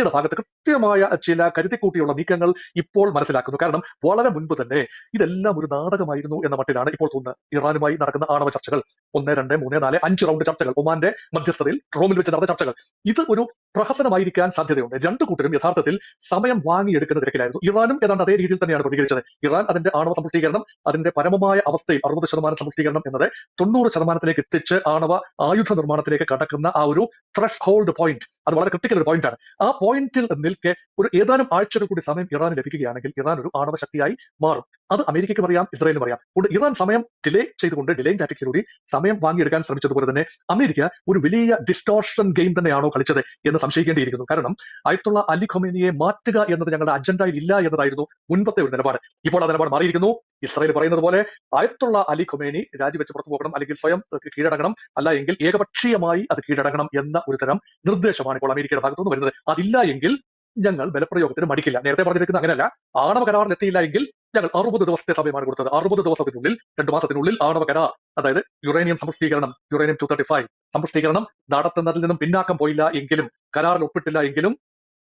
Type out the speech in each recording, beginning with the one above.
അമേരിക്കയുടെ ഭാഗത്ത് കൃത്യമായ ചില കരുതിക്കൂട്ടിയുള്ള നീക്കങ്ങൾ ഇപ്പോൾ മനസ്സിലാക്കുന്നു. കാരണം വളരെ മുൻപ് തന്നെ ഇതെല്ലാം ഒരു നാടകമായിരുന്നു എന്ന മട്ടിലാണ് ഇപ്പോൾ തോന്നുന്നത്. ഇറാനുമായി നടക്കുന്ന ആണവ ചർച്ചകൾ. ഒന്ന് രണ്ട് മൂന്ന് നാല് അഞ്ച് റൗണ്ട് ചർച്ചകൾ. ഒമാന്റെ മധ്യസ്ഥതയിൽ റോമിൽ വെച്ച് നടന്ന ചർച്ചകൾ. ഇത് ഒരു പ്രഹസനമായിരിക്കാൻ സാധ്യതയുണ്ട്. രണ്ടു കൂട്ടരും യഥാർത്ഥത്തിൽ സമയം വാങ്ങിയെടുക്കുന്ന തിരക്കിലായിരുന്നു. ഇറാനും ഏതാണ്ട് അതേ രീതിയിൽ തന്നെയാണ് പ്രതികരിച്ചത്. ഇറാൻ അതിന്റെ ആണവ സമ്പുഷ്ടീകരണം അതിന്റെ പരമമായ അവസ്ഥയിൽ അറുപത് ശതമാനം സമ്പുഷ്ടീകരണം എന്നത് തൊണ്ണൂറ് ശതമാനത്തിലേക്ക് എത്തിച്ച് ആണവ ആയുധ നിർമ്മാണത്തിലേക്ക് കടക്കുന്ന ആ ഒരു ത്രഷ് ഹോൾഡ് പോയിന്റ് അത് വളരെ ക്രിട്ടിക്കൽ ഒരു പോയിന്റ് ആണ്. ആ പോയിന്റിൽ നിൽക്കെ ഒരു ഏതാനും ആഴ്ചകൾ കൂടി സമയം ഇറാന് ലഭിക്കുകയാണെങ്കിൽ ഇറാൻ ഒരു ആണവ ശക്തിയായി മാറും. അത് അമേരിക്കയ്ക്കും അറിയാം ഇസ്രായേലിനും അറിയാം. അതുകൊണ്ട് ഇറാൻ സമയം ഡിലേ ചെയ്തുകൊണ്ട് ഡിലേയും ടാറ്റിക്സിലൂടെ സമയം വാങ്ങിയെടുക്കാൻ ശ്രമിച്ചതുപോലെ തന്നെ അമേരിക്ക ഒരു വലിയ ഡിസ്റ്റോർഷൻ ഗെയിം തന്നെയാണോ കളിച്ചത് എന്ന് സംശയിക്കേണ്ടിയിരിക്കുന്നു. കാരണം ആയിട്ടുള്ള അലി ഖൊമേനിയെ മാറ്റുക എന്നത് ഞങ്ങളുടെ അജണ്ടയിൽ ഇല്ല എന്നതായിരുന്നു മുൻപത്തെ ഒരു നിലപാട്. ഇപ്പോൾ ആ നിലപാട് മാറിയിരിക്കുന്നു. ഇസ്രായേൽ പറയുന്നത് പോലെ ആയത്തുള്ള അലി ഖൊമേനി രാജിവെച്ച് പുറത്തു പോകണം അല്ലെങ്കിൽ സ്വയം കീഴടങ്ങണം അല്ല എങ്കിൽ ഏകപക്ഷീയമായി അത് കീഴടങ്ങണം എന്ന ഒരു തരം നിർദ്ദേശമാണ് ഇപ്പോൾ അമേരിക്കയുടെ ഭാഗത്തുനിന്ന് വരുന്നത്. അതില്ല എങ്കിൽ ഞങ്ങൾ ബലപ്രയോഗത്തിന് മടിക്കില്ല. നേരത്തെ പറഞ്ഞിരിക്കുന്നത് അങ്ങനെയല്ല. ആണവ കരാറിൽ എത്തിയില്ല എങ്കിൽ ഞങ്ങൾ അറുപത് ദിവസത്തെ സമയമാണ് കൊടുത്തത്. അറുപത് ദിവസത്തിനുള്ളിൽ രണ്ടു മാസത്തിനുള്ളിൽ ആണവ കരാർ അതായത് യുറേനിയം സമ്പുഷ്ടീകരണം യുറേനിയം ടു തേർട്ടി ഫൈവ് സമ്പുഷ്ടീകരണം നടത്തുന്നതിൽ നിന്നും പിന്നാക്കം പോയില്ല എങ്കിലും കരാറിൽ ഒപ്പിട്ടില്ല എങ്കിലും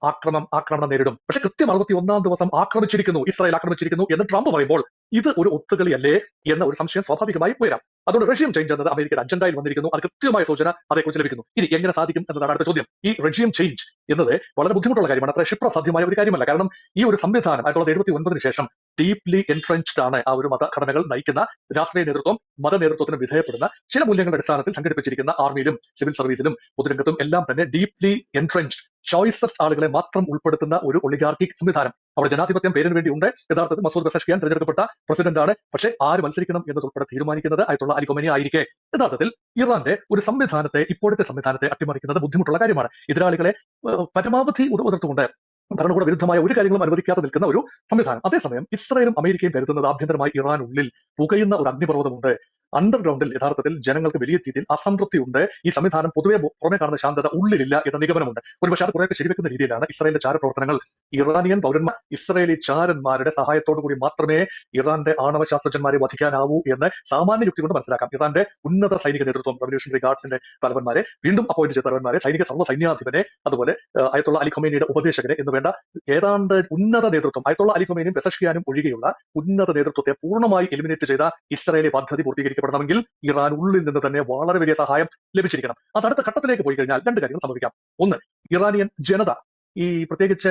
ആക്രമം ആക്രമണം നേരിടും. പക്ഷെ കൃത്യം അറുപത്തി ഒന്നാം ദിവസം ആക്രമിച്ചിരിക്കുന്നു ഇസ്രായേൽ ആക്രമിച്ചിരിക്കുന്നു എന്ന് ട്രംപ് പറയുമ്പോൾ ഇത് ഒരു ഒത്തുകളിയല്ലേ എന്ന ഒരു സംശയം സ്വാഭാവികമായി ഉയരാം. അതുകൊണ്ട് റഷ്യം ചേഞ്ച് എന്നത് അമേരിക്കയുടെ അജണ്ടയിൽ വന്നിരിക്കുന്നു. അത് കൃത്യമായ സൂചന അതേക്കുറിച്ച് ലഭിക്കുന്നു. ഇനി എങ്ങനെ സാധിക്കും എന്നതാണ് അടുത്ത ചോദ്യം. ഈ റഷ്യം ചേഞ്ച് എന്നത് വളരെ ബുദ്ധിമുട്ടുള്ള കാര്യമാണ്. അത്ര ക്ഷിപ്രസാധ്യമായ ഒരു കാര്യമല്ല. കാരണം ഈ ഒരു സംവിധാനം ആയിരത്തി തൊള്ളായിരത്തി എഴുപത്തി ഒൻപതിന് ശേഷം ഡീപ്ലി എൻട്രൻച്ച്ഡ് ആണ് ആ ഒരു മതഘടനകൾ നയിക്കുന്ന രാഷ്ട്രീയ നേതൃത്വം മത നേതൃത്വത്തിന് വിധേയപ്പെടുന്ന ചില മൂല്യങ്ങളുടെ അടിസ്ഥാനത്തിൽ സംഘടിപ്പിച്ചിരിക്കുന്ന ആർമിയിലും സിവിൽ സർവീസിലും പൊതുരംഗത്തും എല്ലാം തന്നെ ഡീപ്ലി എൻട്രൻച്ച്ഡ് ചോയ്സസ് ആളുകളെ മാത്രം ഉൾപ്പെടുത്തുന്ന ഒരു ഒളിഗാർക്കിക് സംവിധാനം. അവിടെ ജനാധിപത്യം പേരിന് വേണ്ടി ഉണ്ട്. യഥാർത്ഥത്തിൽ മസൂദ് ബസഷ്കിയാൻ തിരഞ്ഞെടുക്കപ്പെട്ട പ്രസിഡന്റാണ് പക്ഷേ ആര് മത്സരിക്കണം എന്നതുൾപ്പെടെ തീരുമാനിക്കുന്നത് ആയിട്ടുള്ള അലിഖൊമനി ആയിരിക്കെ. യഥാർത്ഥത്തിൽ ഇറാന്റെ ഒരു സംവിധാനത്തെ ഇപ്പോഴത്തെ സംവിധാനത്തെ അട്ടിമറിക്കുന്നത് ബുദ്ധിമുട്ടുള്ള കാര്യമാണ്. എതിരാളികളെ പരമാവധി ഉതിർത്തുകൊണ്ട് ഭരണകൂട വിരുദ്ധമായ ഒരു കാര്യങ്ങളും അനുവദിക്കാതെ നിൽക്കുന്ന ഒരു സംവിധാനം. അതേസമയം ഇസ്രായേലും അമേരിക്കയും കരുതുന്നത് ആഭ്യന്തരമായി ഇറാനുള്ളിൽ പുകയുന്ന ഒരു അഗ്നിപർവതമുണ്ട്. അണ്ടർഗ്രൗണ്ടിൽ യഥാർത്ഥത്തിൽ ജനങ്ങൾക്ക് വലിയ രീതിയിൽ അസംതൃപ്തിയുണ്ട്. ഈ സംവിധാനം പൊതുവെ പുറമെ കാണുന്ന ശാന്തത ഉള്ളിലില്ല എന്ന നിഗമനമുണ്ട്. ഒരുപക്ഷെ അത് കുറെയൊക്കെ ശരിവെക്കുന്ന രീതിയിലാണ് ഇസ്രായേലിന്റെ ചാരപ്രവർത്തനങ്ങൾ. ഇറാനിയൻ പൗരന്മാർ ഇസ്രായേലി ചാരന്മാരുടെ സഹായത്തോടു കൂടി മാത്രമേ ഇറാന്റെ ആണവ ശാസ്ത്രജ്ഞന്മാരെ വധിക്കാനാവൂ എന്ന് സാമാന്യ യുക്തി കൊണ്ട് മനസ്സിലാക്കാം. ഇറാന്റെ ഉന്നത സൈനിക നേതൃത്വം റവല്യൂഷണറി ഗാർഡ്സിന്റെ തലവന്മാരെ വീണ്ടും അപ്പോയിന്റ് ചെയ്ത തലവന്മാരെ സൈനിക സർവ സൈന്യാധിപനെ അതുപോലെ അയത്തുള്ള അലി ഉപദേശകരെ എന്ന് വേണ്ട ഏതാണ്ട് ഉന്നത നേതൃത്വം അയത്തുള്ള അലി ഖൊമേനിയും ഒഴികെയുള്ള ഉന്നത നേതൃത്വത്തെ പൂർണമായി എലിമിനേറ്റ് ചെയ്ത ഇസ്രായേലി പദ്ധതി പൂർത്തീകരിക്കപ്പെടണമെങ്കിൽ ഇറാൻ ഉള്ളിൽ നിന്ന് തന്നെ വളരെ വലിയ സഹായം ലഭിച്ചിരിക്കണം. അത് അടുത്ത ഘട്ടത്തിലേക്ക് പോയി കഴിഞ്ഞാൽ രണ്ട് കാര്യങ്ങൾ സംഭവിക്കാം. ഒന്ന് ഇറാനിയൻ ജനത ഈ പ്രത്യേകിച്ച്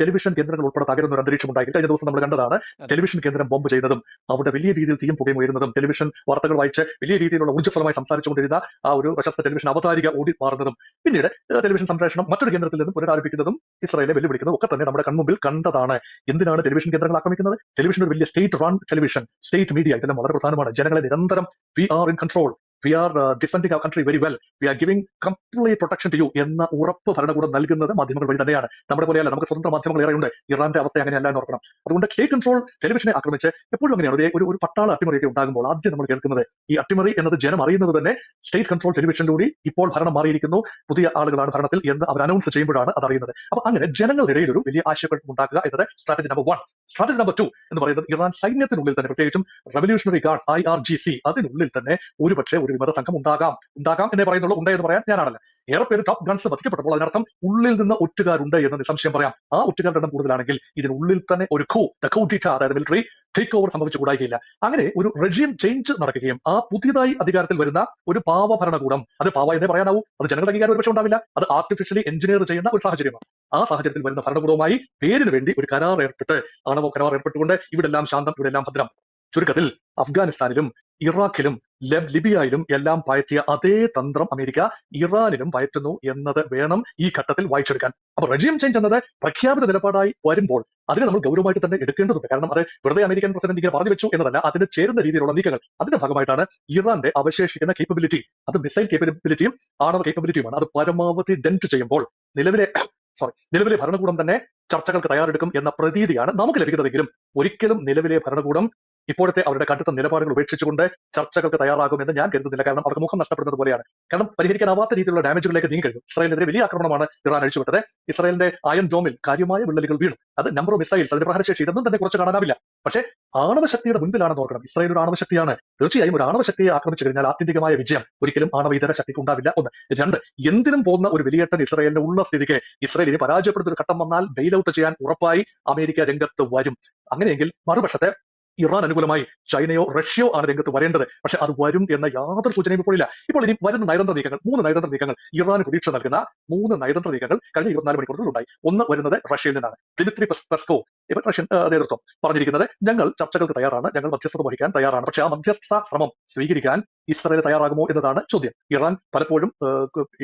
ടെലിവിഷൻ കേന്ദ്രങ്ങൾ ഉൾപ്പെടെ തകരുന്ന ഒരു അന്തരീക്ഷം ഉണ്ടായി. കഴിഞ്ഞ ദിവസം നമ്മൾ കണ്ടതാണ് ടെലിവിഷൻ കേന്ദ്രം ബോംബ് ചെയ്യുന്നതും അവിടെ വലിയ രീതിയിൽ തീയും പുകയും ഉയരുന്നതും ടെലിവിഷൻ വാർത്തകൾ വായിച്ച് വലിയ രീതിയിലുള്ള ഊർജസ്വലമായി സംസാരിച്ചുകൊണ്ടിരുന്ന ആ ഒരു പ്രശസ്ത ടെലിവിഷൻ അവതാരിക ഓടി മാറുന്നതും പിന്നീട് ടെലിവിഷൻ സംപ്രേഷണം മറ്റൊരു കേന്ദ്രത്തിൽ നിന്നും പുനരാരംഭിക്കുന്നതും ഇസ്രയേലെ വെല്ലുവിളിക്കുന്നതും ഒക്കെ തന്നെ നമ്മുടെ കൺമുമ്പിൽ കണ്ടതാണ്. എന്തിനാണ് ടെലിവിഷൻ കേന്ദ്രങ്ങൾ ആക്രമിക്കുന്നത്? ടെലിവിഷൻ ഒരു വലിയ state run television state media ഇതെല്ലാം വളരെ പ്രധാനമാണ്. ജനങ്ങളെ നിരന്തരം we are in control we are defending our country very well we are giving complete protection to you എന്ന ഉറപ്പ് ഭരണകൂടം നൽകുന്നത് മാധ്യമങ്ങൾ വഴി തന്നെയാണ്. നമ്മുടെ പോലെയല്ല നമുക്ക് സ്വതന്ത്ര മാധ്യമങ്ങൾ ഏറെയുണ്ട്. ഇറാന്റെ അവസ്ഥ അങ്ങനെയല്ല എന്ന് ഓർക്കണം. അതുകൊണ്ട് സ്റ്റേറ്റ് കൺട്രോൾ ടെലിവിഷനെ ആക്രമിച്ച് എപ്പോഴും അങ്ങനെയാണ്. ഒരു- ഒരു പട്ടാള അട്ടിമറിയൊക്കെ ഉണ്ടാകുമ്പോൾ ആദ്യം നമ്മൾ കേൾക്കുന്നത് ഈ അട്ടിമറി എന്നത് ജനം അറിയുന്നത് തന്നെ സ്റ്റേറ്റ് കൺട്രോൾ ടെലിവിഷനിലൂടെ ഇപ്പോൾ ഭരണം മാറിയിരിക്കുന്നു. പുതിയ ആളുകളാണ് ഭരണത്തിൽ എന്ന് അവർ അനൗൺസ് ചെയ്യുമ്പോഴാണ് അത് അറിയുന്നത് അപ്പൊ അങ്ങനെ ജനങ്ങളുടെ ഇടയിൽ ഒരു വലിയ ആശയക്കുഴപ്പം ഉണ്ടാക്കുക എന്നത് strategy number one strategy number two എന്ന് പറയുന്നത് ഇറാൻ സൈന്യത്തിനുള്ളിൽ തന്നെ പ്രത്യേകിച്ചും revolutionary guard I R G C അതിനുള്ളിൽ തന്നെ ഒരുപക്ഷെ ഒരു വിമത സംഘം ഉണ്ടാകാം. ഉണ്ടാകാം എന്നേ പറയുന്നുള്ളൂ. ഉണ്ട് എന്ന് പറയാൻ ഞാനാണല്ല. ഏറെ പേര് ടോപ്പ് ഗൺസ് വധിക്കപ്പെട്ടപ്പോൾ അതിനർത്ഥം ഉള്ളിൽ നിന്ന് ഒറ്റുകാരുണ്ട് എന്ന് നിസ്സംശയം പറയാം. ആ ഒറ്റുകാരുടെ എണ്ണം കൂടുതലാണെങ്കിൽ ഇതിനുള്ളിൽ തന്നെ ഒരു ഖൂ ദ ഖൂ ഡിറ്റ അതായത് മിലിറ്ററി ടേക്ക് ഓവർ സംഭവിച്ചു കൂടായില്ല അങ്ങനെ ഒരു റെജിയം ചേഞ്ച് നടക്കുകയും ആ പുതിയതായി അധികാരത്തിൽ വരുന്ന ഒരു പാവ ഭരണകൂടം അത് പാവ എന്നേ പറയാനാവൂ അത് ജനങ്ങളുടെ അംഗീകാരം ഒരുപക്ഷെ ഉണ്ടാവില്ല അത് ആർട്ടിഫിഷ്യലി എഞ്ചിനീയർ ചെയ്യുന്ന ഒരു സാഹചര്യമാണ്. ആ സാഹചര്യത്തിൽ വരുന്ന ഭരണകൂടവുമായി പേരിന് വേണ്ടി ഒരു കരാർ ഏർപ്പെട്ട് ആണവ കരാർ ഏർപ്പെട്ടുകൊണ്ട് ഇവിടെല്ലാം ശാന്തം ഇവിടെല്ലാം ഭദ്രം. ചുരുക്കത്തിൽ അഫ്ഗാനിസ്ഥാനിലും ഇറാഖിലും ലബ് ലിബിയയിലും എല്ലാം പയറ്റിയ അതേ തന്ത്രം അമേരിക്ക ഇറാനിലും പയറ്റുന്നു എന്നത് വേണം ഈ ഘട്ടത്തിൽ വായിച്ചെടുക്കാൻ. അപ്പൊ റെജിയം ചേഞ്ച് എന്നത് പ്രഖ്യാപിത നിലപാടായി വരുമ്പോൾ അതിനെ നമ്മൾ ഗൗരവമായിട്ട് തന്നെ എടുക്കേണ്ടതുണ്ട്. കാരണം അത് വെറുതെ അമേരിക്കൻ പ്രസിഡന്റ് ഇങ്ങനെ പറഞ്ഞു വെച്ചു എന്നതല്ല അതിന് ചേരുന്ന രീതിയിലുള്ള നീക്കങ്ങൾ. അതിന്റെ ഭാഗമായിട്ടാണ് ഇറാന്റെ അവശേഷിക്കുന്ന കേപ്പബിലിറ്റി അത് മിസൈൽ കേപ്പബിലിറ്റിയും ആണവ കേപ്പബിലിറ്റിയുമാണ് അത് പരമാവധി ഡെന്റ് ചെയ്യുമ്പോൾ നിലവിലെ സോറി നിലവിലെ ഭരണകൂടം തന്നെ ചർച്ചകൾക്ക് തയ്യാറെടുക്കും എന്ന പ്രതീതിയാണ് നമുക്ക് ലഭിക്കുന്നതെങ്കിലും ഒരിക്കലും നിലവിലെ ഭരണകൂടം ഇപ്പോഴത്തെ അവരുടെ കടുത്ത നിലപാടുകൾ ഉപേക്ഷിച്ചുകൊണ്ട് ചർച്ചകൾക്ക് തയ്യാറാകുമെന്ന് ഞാൻ കരുതുന്നില്ല. കാരണം അവർക്ക് മുഖം നഷ്ടപ്പെടുന്നത് പോലെയാണ്. കാരണം പരിഹരിക്കാനാവാത്ത രീതിയിലുള്ള ഡാമേജുകളിലേക്ക് നീങ്ങി കഴിഞ്ഞു. ഇസ്രായേലിനെതിരെ വലിയ ആക്രമണമാണ് ഇറാൻ അഴിച്ചുവിട്ടത്. ഇസ്രായേലിന്റെ അയൺ ഡോമിൽ കാര്യമായ വിള്ളലുകൾ വീണു. അത് നമ്പർ ഓഫ് മിസൈൽസ് അതിന്റെ പ്രഹരശേഷി ഇതൊന്നും തന്നെ കുറച്ച് കാണാനാവില്ല. പക്ഷേ ആണവശക്തിയുടെ മുൻപിലാണെന്ന് ഓർക്കണം. ഇസ്രായേൽ ഒരു ആണവശക്തിയാണ് തീർച്ചയായും ഒരു ആണവശക്തിയെ ആക്രമിച്ചു കഴിഞ്ഞാൽ ആത്യന്തികമായ വിജയം ഒരിക്കലും ആണവ ഇതര ശക്തിക്ക് ഉണ്ടാവില്ല. ഒന്ന്. രണ്ട്. എന്തിനും പോകുന്ന ഒരു വിലയേറ്റം ഇസ്രായേലിന് ഉള്ള സ്ഥിതിക്ക് ഇസ്രായേലിനെ പരാജയപ്പെടുന്ന ഒരു ഘട്ടം വന്നാൽ ബെയിൽ ഔട്ട് ചെയ്യാൻ ഉറപ്പായി അമേരിക്ക രംഗത്ത് വരും. അങ്ങനെയെങ്കിൽ മറുപക്ഷത്തെ ഇറാൻ അനുകൂലമായി ചൈനയോ റഷ്യയോ ആണ് രംഗത്ത് വരേണ്ടത്. പക്ഷെ അത് വരും എന്ന യാതൊരു സൂചനയും ഇപ്പോൾ ഇല്ല ഇപ്പോൾ ഇനി വരുന്ന നയതന്ത്ര നീക്കങ്ങൾ മൂന്ന് നയതന്ത്ര നീക്കങ്ങൾ ഇറാന് പ്രതീക്ഷ നൽകുന്ന മൂന്ന് നയതന്ത്ര നീക്കങ്ങൾ കഴിഞ്ഞ ഇരുപത്തിനാല് മണിക്കൂറിൽ ഉണ്ടായി. ഒന്ന് വരുന്നത് റഷ്യയിൽ നിന്നാണ്. ദിമിത്രി പെസ്കോ ഇവർ റഷ്യൻ നേതൃത്വം പറഞ്ഞിരിക്കുന്നത് ഞങ്ങൾ ചർച്ചകൾക്ക് തയ്യാറാണ് ഞങ്ങൾ മധ്യസ്ഥത വഹിക്കാൻ തയ്യാറാണ്. പക്ഷേ ആ മധ്യസ്ഥ ശ്രമം സ്വീകരിക്കാൻ ഇസ്രായേൽ തയ്യാറാകുമോ എന്നതാണ് ചോദ്യം. ഇറാൻ പലപ്പോഴും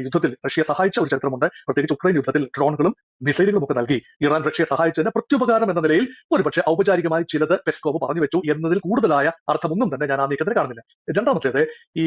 യുദ്ധത്തിൽ റഷ്യയെ സഹായിച്ച ഒരു ചരിത്രമുണ്ട്. പ്രത്യേകിച്ച് ഉക്രൈൻ യുദ്ധത്തിൽ ഡ്രോണുകളും മിസൈലുകളും ഒക്കെ നൽകി ഇറാൻ റഷ്യയെ സഹായിച്ചതിന് പ്രത്യുപകാരം എന്ന നിലയിൽ ഒരുപക്ഷെ ഔപചാരികമായി ചിലത് പെസ്കോവ് പറഞ്ഞു വെച്ചു എന്നതിൽ കൂടുതലായ അർത്ഥമൊന്നും തന്നെ ഞാൻ ആ നീക്കത്തിൽ കാണുന്നില്ല. രണ്ടാമത്തേത് ഈ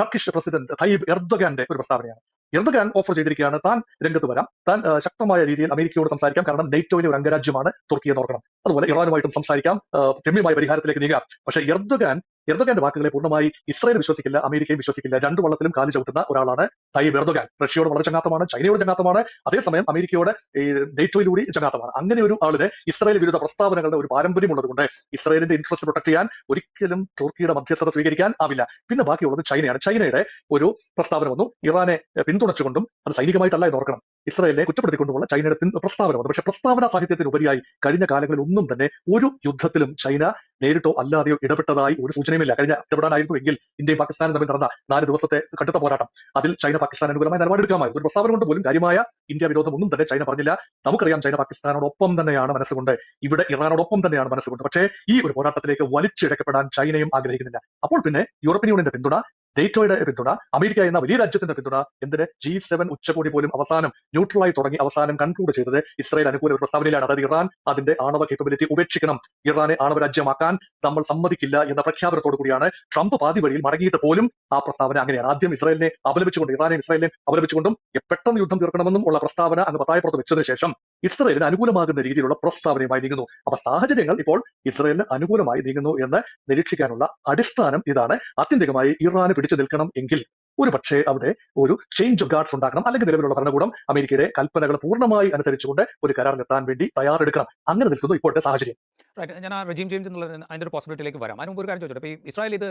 ടർക്കിഷ് പ്രസിഡന്റ് തയ്യബ് എർദോഗാന്റെ ഒരു പ്രസ്താവനയാണ്. എർദോഗാൻ ഓഫർ ചെയ്തിരിക്കുകയാണ്. താൻ രംഗത്ത് വരാം. താൻ ശക്തമായ രീതിയിൽ അമേരിക്കയോട് സംസാരിക്കാം. കാരണം നെയ്റ്റോയിലെ ഒരു അംഗരാജ്യമാണ് തുർക്കി എന്ന് ഓർക്കണം. അതുപോലെ ഇറാനുമായിട്ടും സംസാരിക്കാം. രമ്യമായ പരിഹാരത്തിലേക്ക് നീങ്ങാം. പക്ഷേ എർദോഗാൻ എർദോഗാന്റെ വാക്കുകളെ പൂർണമായി ഇസ്രായേൽ വിശ്വസിക്കില്ല അമേരിക്കയും വിശ്വസിക്കില്ല. രണ്ടു വള്ളത്തിലും കാലി ചവിട്ടുന്ന ഒരാളാണ് തയ്യബ് എർദോഗാൻ. റഷ്യയോട് വളരെ ചങ്ങാത്തമാണ് ചൈനയോട് ചങ്ങാത്തമാണ്. അതേസമയം അമേരിക്കയോട് ഈ നെയ്റ്റോയിലൂടെ ചങ്ങാത്തമാണ്. അങ്ങനെ ഒരു ആളിന് ഇസ്രായേൽ വിരുദ്ധ പ്രസ്താവനകളുടെ ഒരു പാരമ്പര്യം കൊണ്ട് ഇസ്രായേലിന്റെ ഇൻട്രസ്റ്റ് പ്രൊട്ടക്ട് ചെയ്യാൻ ഒരിക്കലും തുർക്കിയുടെ മധ്യസ്ഥത സ്വീകരിക്കാൻ ആവില്ല. പിന്നെ ബാക്കിയുള്ളത് ചൈനയാണ്. ചൈനയുടെ ഒരു പ്രസ്താവന വന്നു. ഇറാനെ പിന്തുണച്ചുകൊണ്ടും അത് സൈനികമായിട്ടല്ല എന്ന് ഓർക്കണം. ഇസ്രായേലിനെ കുറ്റപ്പെടുത്തിക്കൊണ്ടുള്ള ചൈനയുടെ പ്രസ്താവന പക്ഷേ പ്രസ്താവന സാഹിത്യത്തിനുപരിയായി കഴിഞ്ഞ കാലങ്ങളിൽ ഒന്നും തന്നെ ഒരു യുദ്ധത്തിലും ചൈന നേരിട്ടോ അല്ലാതെയോ ഇടപെട്ടതായി ഒരു സൂചനയുമില്ല. കഴിഞ്ഞ ഇടപെടാനായിരുന്നു എങ്കിൽ ഇന്ത്യയും പാകിസ്ഥാനും തമ്മിൽ നടന്ന നാല് ദിവസത്തെ കടുത്ത പോരാട്ടം. അതിൽ ചൈന പാകിസ്ഥാൻ അനുകൂലമായ നിലപാടെടുക്കാമായിരുന്നു. ഒരു പ്രസ്താവന കൊണ്ട് പോലും കാര്യമായ ഇന്ത്യ വിരോധം ഒന്നും തന്നെ ചൈന പറഞ്ഞില്ല. നമുക്കറിയാം ചൈന പാകിസ്ഥാനോടൊപ്പം തന്നെയാണ് മനസ്സുകൊണ്ട്. ഇവിടെ ഇറാനോടൊപ്പം തന്നെയാണ് മനസ്സുകൊണ്ട്. പക്ഷേ ഈ ഒരു പോരാട്ടത്തിലേക്ക് വലിച്ചിഴക്കപ്പെടാൻ ചൈനയും ആഗ്രഹിക്കുന്നില്ല. അപ്പോൾ പിന്നെ യൂറോപ്യൻ യൂണിയന്റെ പിന്തുണ ഡേറ്റോയുടെ പിന്തുണ അമേരിക്ക എന്ന വലിയ രാജ്യത്തിന്റെ പിന്തുണ എന്തിന് ജി സെവൻ ഉച്ചകോടി പോലും അവസാനം ന്യൂട്രലായി തുടങ്ങി അവസാനം കൺക്ലൂഡ് ചെയ്തത് ഇസ്രായേൽ അനുകൂല പ്രസ്താവനയിലാണ്. അതായത് ഇറാൻ അതിന്റെ ആണവ കേപ്പബിലിറ്റി ഉപേക്ഷിക്കണം. ഇറാനെ ആണവ രാജ്യമാക്കാൻ നമ്മൾ സമ്മതിക്കില്ല എന്ന പ്രഖ്യാപനത്തോടു കൂടിയാണ് ട്രംപ് പാതി വഴിയിൽ മടങ്ങിയിട്ട് പോലും ആ പ്രസ്താവന അങ്ങനെയാണ്. ആദ്യം ഇസ്രായേലിനെ അപലപിച്ചുകൊണ്ട് ഇറാനെ ഇസ്രായേലിനെ അപലപിച്ചുകൊണ്ടും പെട്ടെന്ന് യുദ്ധം തീർക്കണമെന്നും ഉള്ള പ്രസ്താവന അങ്ങ് പത്തായപ്പുറത്ത് വെച്ചതിന് ശേഷം ഇസ്രായേലിന് അനുകൂലമാകുന്ന രീതിയിലുള്ള പ്രസ്താവനയുമായി നീങ്ങുന്നു. അപ്പൊ സാഹചര്യങ്ങൾ ഇപ്പോൾ ഇസ്രയേലിന് അനുകൂലമായി നീങ്ങുന്നു എന്ന് നിരീക്ഷിക്കാനുള്ള അടിസ്ഥാനം ഇതാണ്. ആത്യന്തികമായി ഇറാന് പിടിച്ചു നിൽക്കണം എങ്കിൽ ഒരു പക്ഷേ അവിടെ ഒരു ചേഞ്ച് ഓഫ് ഗാർഡ്സ് ഉണ്ടാക്കണം അല്ലെങ്കിൽ നിലവിലുള്ള ഭരണകൂടം അമേരിക്കയുടെ കൽപ്പനകൾ പൂർണമായി അനുസരിച്ചുകൊണ്ട് ഒരു കരാറിലെത്താൻ വേണ്ടി തയ്യാറെടുക്കണം. അങ്ങനെ നിൽക്കുന്നു ഇപ്പോഴത്തെ സാഹചര്യം. റൈറ്റ് ഞാൻ ആ റെജീം ചേഞ്ച് എന്നുള്ള അതിന്റെ ഒരു പോസിബിലിറ്റിയിലേക്ക് വരാം. അതിന് മുമ്പ് ഒരു കാര്യം ചോദിച്ചോട്ടെ. ഇപ്പോൾ ഈ ഇസ്രായേൽ ഇത്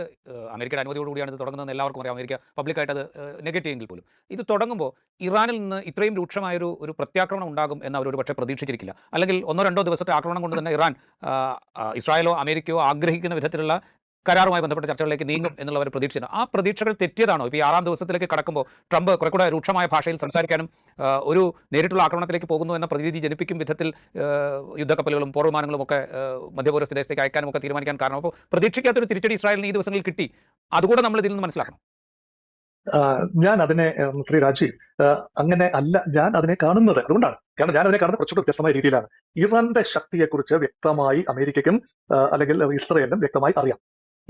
അമേരിക്കയുടെ അനുമതിയോടുകൂടിയാണ് ഇത് തുടങ്ങുന്നത് എല്ലാവർക്കും അറിയാം. അമേരിക്ക പബ്ലിക്കായിട്ട് അത് നെഗറ്റീവ് എങ്കിൽ പോലും. ഇത് തുടങ്ങുമ്പോൾ ഇറാനിൽ നിന്ന് ഇത്രയും രൂക്ഷമായൊരു ഒരു പ്രത്യാക്രമണം ഉണ്ടാകും എന്ന് അവർ പക്ഷേ പ്രതീക്ഷിച്ചിരിക്കില്ല. അല്ലെങ്കിൽ ഒന്നോ രണ്ടോ ദിവസത്തെ ആക്രമണം കൊണ്ട് തന്നെ ഇറാൻ ഇസ്രായേലോ അമേരിക്കയോ ആഗ്രഹിക്കുന്ന വിധത്തിലുള്ള കരാറുമായി ബന്ധപ്പെട്ട ചർച്ചകളിലേക്ക് നീങ്ങും എന്നുള്ളവർ പ്രതീക്ഷയാണ് ആ പ്രതീക്ഷകൾ തെറ്റിയതാണോ? ഇപ്പോൾ ഈ ആറാം ദിവസത്തിലേക്ക് കടക്കുമ്പോൾ ട്രംപ് കുറെ കൂടെ രൂക്ഷമായ ഭാഷയിൽ സംസാരിക്കാനും ഒരു നേരിട്ടുള്ള ആക്രമണത്തിലേക്ക് പോകുന്നു എന്ന പ്രതീതി ജനിപ്പിക്കും വിധത്തിൽ യുദ്ധക്കപ്പലുകളും പോർവിമാനങ്ങളും ഒക്കെ സ്ഥലത്തേക്ക് അയക്കാനും ഒക്കെ തീരുമാനിക്കാൻ കാരണം. അപ്പോൾ പ്രതീക്ഷിക്കാത്തൊരു തിരിച്ചടി ഇസ്രായേലിന് ഈ ദിവസങ്ങളിൽ കിട്ടി. അതുകൂടെ നമ്മൾ ഇതിൽ നിന്ന് മനസ്സിലാക്കണം. ഞാൻ അതിനെ ശ്രീ രാജീവ് അങ്ങനെ അല്ല ഞാൻ അതിനെ കാണുന്നത് അതുകൊണ്ടാണ്. കാരണം ഞാൻ അതിനെ കാണുന്നത് കുറച്ചുകൂടി വ്യത്യസ്തമായ രീതിയിലാണ്. ഇറാന്റെ ശക്തിയെക്കുറിച്ച് വ്യക്തമായി അമേരിക്കയ്ക്കും അല്ലെങ്കിൽ ഇസ്രയേലിനും വ്യക്തമായി അറിയാം.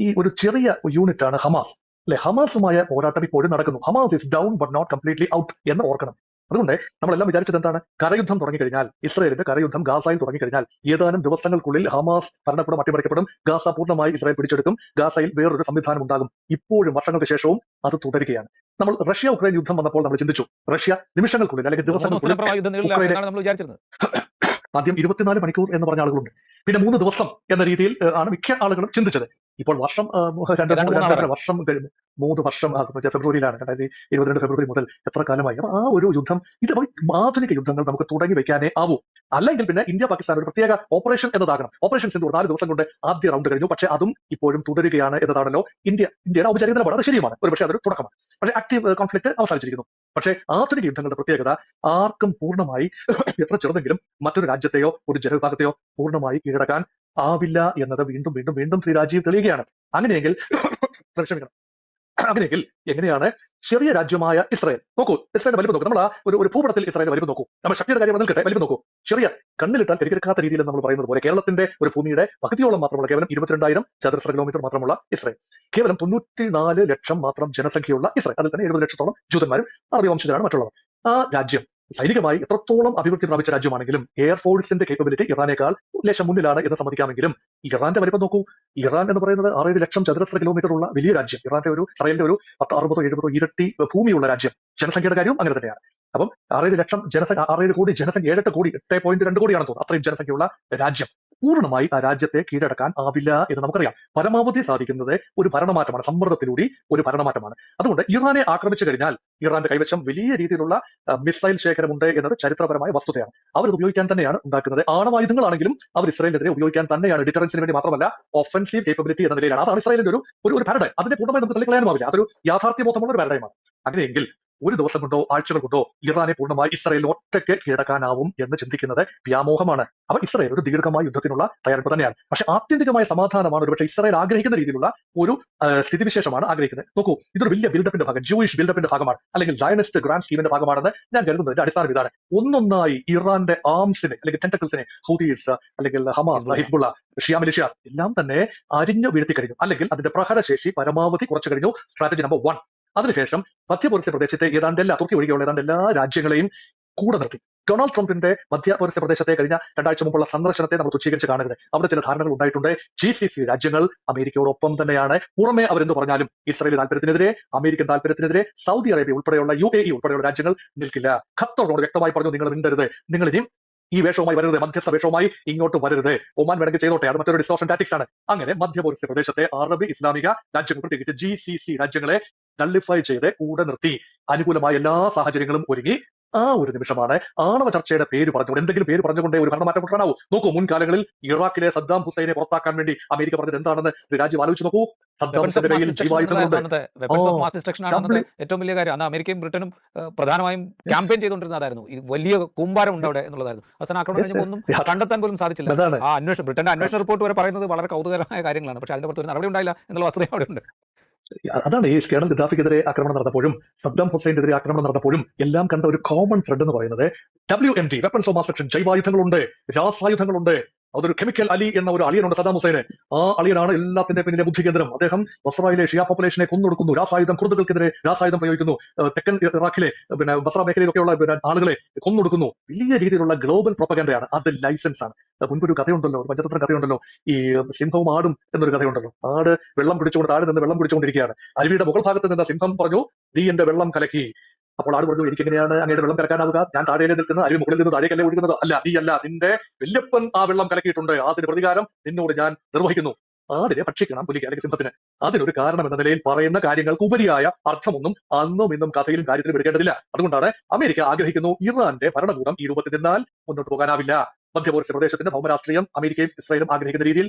ഈ ഒരു ചെറിയ യൂണിറ്റ് ആണ് ഹമാസ് അല്ലെ? ഹമാസുമായ പോരാട്ടം ഇപ്പോഴും നടക്കുന്നു. Hamas is down but not completely out എന്ന് ഓർക്കണം. അതുകൊണ്ട് നമ്മളെല്ലാം വിചാരിച്ചത് എന്താണ്? കരയുദ്ധം തുടങ്ങി കഴിഞ്ഞാൽ ഇസ്രായേലിന്റെ കരയുദ്ധം ഗാസയിൽ തുടങ്ങിക്കഴിഞ്ഞാൽ ഏതാനും ദിവസങ്ങൾക്കുള്ളിൽ ഹമാസ് ഭരണകൂടം അട്ടിമറിക്കപ്പെടും ഗാസ പൂർണമായി ഇസ്രായേൽ പിടിച്ചെടുക്കും ഗാസയിൽ വേറൊരു സംവിധാനം ഉണ്ടാകും. ഇപ്പോഴും വർഷങ്ങൾക്ക് ശേഷവും അത് തുടരുകയാണ്. നമ്മൾ റഷ്യ ഉക്രൈൻ യുദ്ധം വന്നപ്പോൾ നമ്മൾ ചിന്തിച്ചു റഷ്യ നിമിഷങ്ങൾക്കുള്ളിൽ അല്ലെങ്കിൽ ദിവസങ്ങൾക്കുള്ളിൽ ആദ്യം ഇരുപത്തിനാല് മണിക്കൂർ എന്ന് പറഞ്ഞ ആളുകളുണ്ട്. പിന്നെ മൂന്ന് ദിവസം എന്ന രീതിയിൽ ആണ് മിക്ക ആളുകളും ചിന്തിച്ചത്. ഇപ്പോൾ വർഷം രണ്ട് രണ്ടര വർഷം കഴിഞ്ഞു മൂന്ന് വർഷം ഫെബ്രുവരിയിലാണ് രണ്ടായിരത്തി ഇരുപത്തിരണ്ട് ഫെബ്രുവരി മുതൽ എത്ര കാലമായി. അപ്പൊ ആ ഒരു യുദ്ധം ഇത് ആധുനിക യുദ്ധങ്ങൾ നമുക്ക് തുടങ്ങി വെക്കാനേ ആവൂ. അല്ലെങ്കിൽ പിന്നെ ഇന്ത്യ പാകിസ്ഥാൻ ഒരു പ്രത്യേക ഓപ്പറേഷൻ എന്നതാകണം. ഓപ്പറേഷൻ സിന്ധു നാല് ദിവസം കൊണ്ട് ആദ്യ റൗണ്ട് കഴിഞ്ഞു. പക്ഷേ അതും ഇപ്പോഴും തുടരുകയാണ് എന്നതാണല്ലോ ഇന്ത്യ ഇന്ത്യയുടെ ഔപചാരിക നിലപാട് അത് ശരിയുമാണ്. ഒരു പക്ഷേ അതൊരു തുടക്കമാണ്. പക്ഷേ ആക്റ്റീവ് കോൺഫ്ലിക്ട് അവസാനിച്ചിരിക്കുന്നു. പക്ഷേ ആധുനിക യുദ്ധങ്ങളുടെ പ്രത്യേകത ആർക്കും പൂർണമായി എത്ര ചെറുതെങ്കിലും മറ്റൊരു രാജ്യത്തെയോ ഒരു ജനവിഭാഗത്തെയോ പൂർണമായി കീഴടക്കാൻ ആവില്ല എന്നത് വീണ്ടും വീണ്ടും വീണ്ടും ശ്രീ രാജീവ് തെളിയുകയാണ്. അങ്ങനെയെങ്കിൽ ക്ഷമിക്കണം അങ്ങനെയെങ്കിൽ എങ്ങനെയാണ് ചെറിയ രാജ്യമായ ഇസ്രായേൽ? നോക്കൂ ഇസ്രായേൽ വലിപ്പം നോക്കൂ. നമ്മൾ ആ ഒരു ഒരു ഭൂപടത്തിൽ ഇസ്രായേൽ വലിപ്പം നോക്കൂ. നമ്മൾ ശക്തിയുടെ കാര്യം നിൽക്കട്ടെ വലിപ്പം നോക്കൂ. ചെറിയ കണ്ണിലിട്ടാൽ കരികരക്കാത്ത രീതിയിൽ നമ്മൾ പറയുന്നത് പോലെ കേരളത്തിന്റെ ഒരു ഭൂമിയുടെ പകുതിയോളം മാത്രമുള്ള കേവലം ഇരുപത്തിരണ്ടായിരം ചതുരശ്ര കിലോമീറ്റർ മാത്രമുള്ള ഇസ്രായേൽ. കേവലം തൊണ്ണൂറ്റിനാല് ലക്ഷം മാത്രം ജനസംഖ്യയുള്ള ഇസ്രായേൽ. അതിൽ തന്നെ എഴുപത് ലക്ഷത്തോളം ജൂതന്മാരും അറബി വംശജരാണ് മറ്റുള്ളവർ. ആ രാജ്യം സൈനികമായി എത്രത്തോളം അഭിവൃദ്ധി പ്രാപിച്ച രാജ്യമാണെങ്കിലും എയർഫോഴ്സിന്റെ കേപ്പബിലിറ്റി ഇറാനേക്കാൾ ലക്ഷം മുന്നിലാണ് എന്ന് സമ്മതിക്കാമെങ്കിലും ഇറാന്റെ വലിപ്പം നോക്കൂ. ഇറാൻ എന്ന് പറയുന്നത് ആറേഴ് ലക്ഷം ചതുരശ്ര കിലോമീറ്റർ ഉള്ള വലിയ രാജ്യം. ഇറാന്റെ ഒരു ഇസ്രായേലിന്റെ ഒരു പത്ത് അറുപതോ എഴുപതോ ഇരട്ടി ഭൂമിയുള്ള രാജ്യം. ജനസംഖ്യയുടെ കാര്യവും അങ്ങനെ തന്നെയാണ്. അപ്പം ആറേഴ് ലക്ഷം ജനസംഖ്യ ആറേഴ് കോടി ജനസംഖ്യ ഏഴെട്ട് കോടി എട്ട് പോയിന്റ് രണ്ട് കോടിയാണെന്ന് തോന്നുന്നു. അത്രയും ജനസംഖ്യയുള്ള രാജ്യം. പൂർണമായി രാജ്യത്തെ കീഴടക്കാൻ ആവില്ല എന്ന് നമുക്കറിയാം. പരമാവധി സാധിക്കുന്നത് ഒരു ഭരണമാറ്റമാണ് സമ്മർദ്ദത്തിലൂടെ ഒരു ഭരണമാറ്റമാണ്. അതുകൊണ്ട് ഇറാനെ ആക്രമിച്ചു കഴിഞ്ഞാൽ ഇറാന്റെ കൈവശം വലിയ രീതിയിലുള്ള മിസൈൽ ശേഖരമുണ്ട് എന്നത് ചരിത്രപരമായ വസ്തുതയാണ്. അവർ ഉപയോഗിക്കാൻ തന്നെയാണ് ഉണ്ടാക്കുന്നത്. ആണവായുധങ്ങളാണെങ്കിലും അവർ ഇസ്രായേലിനെതിരെ ഉപയോഗിക്കാൻ തന്നെയാണ് ഡിറ്ററൻസിന് വേണ്ടി മാത്രമല്ല ഒഫൻസീവ് കേപ്പബിലിറ്റി എന്ന നിലയിലാണ്. അതാണ് ഇസ്രായേലിന്റെ ഒരു ഒരു ഒരു പാരഡൈം അതിനെ പൂർണമായി നമുക്ക് തള്ളിക്കളയാനുമാവില്ല അതൊരു യാഥാർത്ഥ്യബോധമുള്ള ഒരു പാരഡൈമാണ് അങ്ങനെയെങ്കിൽ ഒരു ദിവസം കൊണ്ടോ ആഴ്ചകൾ കൊണ്ടോ ഇറാനെ പൂർണമായി ഇസ്രായേലിന് ഒറ്റയ്ക്ക് കീഴടക്കാനാവും എന്ന് ചിന്തിക്കുന്നത് വ്യാമോഹമാണ്. അപ്പൊ ഇസ്രായേൽ ഒരു ദീർഘമായ യുദ്ധത്തിനുള്ള തയ്യാറെടുപ്പ് തന്നെയാണ്. പക്ഷെ ആത്യന്തികമായ സമാധാനമാണ് ഒരുപക്ഷെ ഇസ്രായേൽ ആഗ്രഹിക്കുന്ന രീതിയിലുള്ള ഒരു സ്ഥിതിവിശേഷമാണ് ആഗ്രഹിക്കുന്നത്. നോക്കൂ ഇതൊരു വലിയ ബിൽഡപ്പിന്റെ ഭാഗം ജൂയിഷ് ബിൽഡപ്പിന്റെ ഭാഗമാണ് അല്ലെങ്കിൽ സയനിസ്റ്റ് ഗ്രാൻഡ് സ്കീമിന്റെ ഭാഗമാണെന്ന് ഞാൻ കരുതുന്നതിന്റെ അടിസ്ഥാനം ഇതാണ്. ഒന്നൊന്നായി ഇറാന്റെ ആംസിനെ അല്ലെങ്കിൽ ടെന്റക്കിൾസിനെ ഹൂതീസ് അല്ലെങ്കിൽ ഹമാസ് ഹിസ്ബുള്ള. ഷിയ മിലിഷ്യാസ് എല്ലാം തന്നെ അരിഞ്ഞു വീഴ്ത്തി കഴിഞ്ഞു. അല്ലെങ്കിൽ അതിന്റെ പ്രഹരശേഷി പരമാവധി കുറച്ചു കഴിഞ്ഞു. സ്ട്രാറ്റജി നമ്പർ വൺ അതിനുശേഷം മധ്യപൗരസ്യ പ്രദേശത്തെ ഏതാണ്ട് എല്ലാ തുർക്കി ഒഴികെയുള്ള ഏതാണ്ട് എല്ലാ രാജ്യങ്ങളെയും കൂടെ നിർത്തി. ഡൊണാൾഡ് ട്രംപിന്റെ മധ്യപൗരസ്യ പ്രദേശത്തെ കഴിഞ്ഞ രണ്ടാഴ്ച മുമ്പുള്ള സന്ദർശനത്തെ നമ്മൾ തുച്ഛീകരിച്ച് കാണരുത് അവിടെ ചില ധാരണകൾ ഉണ്ടായിട്ടുണ്ട്. ജി സി സി രാജ്യങ്ങൾ അമേരിക്കയോടൊപ്പം തന്നെയാണ്. പുറമെ അവരെന്ത് പറഞ്ഞാലും ഇസ്രായേൽ താല്പര്യത്തിനെതിരെ അമേരിക്കൻ താല്പര്യത്തിനെതിരെ സൗദി അറേബ്യ ഉൾപ്പെടെയുള്ള യു എ ഇ ഉൾപ്പെടെയുള്ള രാജ്യങ്ങൾ നിൽക്കില്ല. ഖത്തറിനോട് വ്യക്തമായി പറഞ്ഞു നിങ്ങൾ മിണ്ടരുത്. നിങ്ങൾ ഇനിയും ഈ വേഷവുമായി വരരുത്. മധ്യസ്ഥ വേഷവുമായി ഇങ്ങോട്ട് വരരുത്. ഒമാൻ വേണമെങ്കിൽ ചെയ്തോട്ടെ. അത് മറ്റൊരു ഡിസ്കോഷൻ ടാറ്റിക്സ് ആണ്. അങ്ങനെ മധ്യപൗരസ്യ പ്രദേശത്തെ അറബി ഇസ്ലാമിക രാജ്യങ്ങൾ പ്രത്യേകിച്ച് ജി സി സി രാജ്യങ്ങളെ നള്ളിഫൈ ചെയ്ത് കൂടെ നിർത്തി. അനുകൂലമായ എല്ലാ സാഹചര്യങ്ങളും ഒരുങ്ങി. ആ ഒരു നിമിഷമാണ് ആണവ ചർച്ചയുടെ പേര് പറഞ്ഞുകൊണ്ട് എന്തെങ്കിലും പേര് പറഞ്ഞുകൊണ്ടേ ഒരു ഭരണമാറ്റം കൊണ്ടുവരാനാവൂ നോക്കൂ മുൻകാലങ്ങളിൽ ഇറാഖിലെ സദ്ദാം ഹുസൈനെ പുറത്താക്കാൻ വേണ്ടി അമേരിക്ക പറഞ്ഞത് എന്താണെന്ന് രാജ്യം ആലോചിച്ച് നോക്കൂ. ഏറ്റവും വലിയ കാര്യം. അന്ന് അമേരിക്കയും ബ്രിട്ടനും പ്രധാനമായും ക്യാമ്പയിൻ ചെയ്തുകൊണ്ടിരുന്നതായിരുന്നു ഈ വലിയ കൂമ്പാരം ഉണ്ട് അവിടെ എന്നുള്ളതായിരുന്നു. അവസാനം ആക്രമണം കഴിഞ്ഞപ്പോൾ. കണ്ടെത്താൻ പോലും സാധിച്ചില്ല. ആ അന്വേഷണം ബ്രിട്ടന്റെ അന്വേഷണ റിപ്പോർട്ട് വരെ പറയുന്നത് വളരെ കൗതുകരമായ കാര്യങ്ങളാണ്. പക്ഷേ അതിന്റെ പുറത്ത് നടപടി ഉണ്ടായില്ല എന്നുള്ള വസ്തുത അവിടെ ഉണ്ട്. അതാണ് ഈ കേണൽ ഗദ്ദാഫിക്കെതിരെ ആക്രമണം നടന്നപ്പോഴും സദ്ദാം ഹുസൈനെതിരെ ആക്രമണം നടന്നപ്പോഴും എല്ലാം കണ്ട ഒരു കോമൺ ത്രെഡ് എന്ന് പറയുന്നത് W M T weapons of mass ജൈവായുധങ്ങളുണ്ട് രാസായുധങ്ങളുണ്ട് അതൊരു കെമിക്കൽ അലി എന്ന ഒരു അളിയനുണ്ട് സദാം ഹുസൈന് ആ അളിയനാണ് എല്ലാത്തിന്റെ പിന്നിലെ ബുദ്ധി കേന്ദ്രം അദ്ദേഹം ബസ്രയിലെ ഷിയ പോപ്പുലേഷനെ കൊന്നൊടുക്കുന്നു. രാസായുധം കുർദുകൾക്കെതിരെ രാസായുധം പ്രയോഗിക്കുന്നു. തെക്കൻ ഇറാഖിലെ പിന്നെ ബസ്ര മേഖലയിലൊക്കെയുള്ള പിന്നെ ആളുകളെ കൊന്നൊടുക്കുന്നു. വലിയ രീതിയിലുള്ള ഗ്ലോബൽ പ്രൊപ്പഗൻഡയാണ് അത് ലൈസൻസ് ആണ്. മുൻപൊരു കഥയുണ്ടല്ലോ ഒരു പഞ്ചതന്ത്ര കഥയുണ്ടല്ലോ. ഈ സിംഹവും ആടും എന്നൊരു കഥയുണ്ടല്ലോ. ആട് വെള്ളം കുടിച്ചുകൊണ്ട് താഴെ നിന്ന് വെള്ളം കുടിച്ചുകൊണ്ടിരിക്കുകയാണ് അരുവിയുടെ മുകൾ ഭാഗത്ത് നിന്ന് സിംഹം പറഞ്ഞു നീ എന്റെ വെള്ളം കലക്കി. അപ്പോൾ ആട് പറഞ്ഞു എനിക്ക് എങ്ങനെയാണ് അങ്ങയുടെ വെള്ളം കലക്കാനാവുക? ഞാൻ താഴെയിലെ നിൽക്കുന്നത് അരുവി മുകളിൽ നിന്ന് താഴേക്കല്ലേ ഒഴുകുന്നത്? അല്ല നീ അല്ല നിന്റെ വല്യപ്പൻ ആ വെള്ളം കലക്കിയിട്ടുണ്ട്. അതിന് പ്രതികാരം നിന്നോട് ഞാൻ നിർവഹിക്കുന്നു. ആടിനെ ഭക്ഷിക്കണം പുലിക്ക് അല്ലെങ്കിൽ സിംഹത്തിന്. അതിനൊരു കാരണം എന്ന നിലയിൽ പറയുന്ന കാര്യങ്ങൾക്ക് ഉപരിയായ അർത്ഥമൊന്നും അന്നും ഇന്നും കഥയിലും കാര്യത്തിലും എടുക്കേണ്ടതില്ല. അതുകൊണ്ടാണ് അമേരിക്ക ആഗ്രഹിക്കുന്നു ഇറാന്റെ ഭരണകൂടം ഈ രൂപത്തിൽ നിന്നാൽ മുന്നോട്ട് പോകാനാവില്ല. മധ്യപൗരസ്യ പ്രദേശത്തിന്റെ ഭൗമരാഷ്ട്രീയം അമേരിക്കയും ഇസ്രായേലും ആഗ്രഹിക്കുന്ന രീതിയിൽ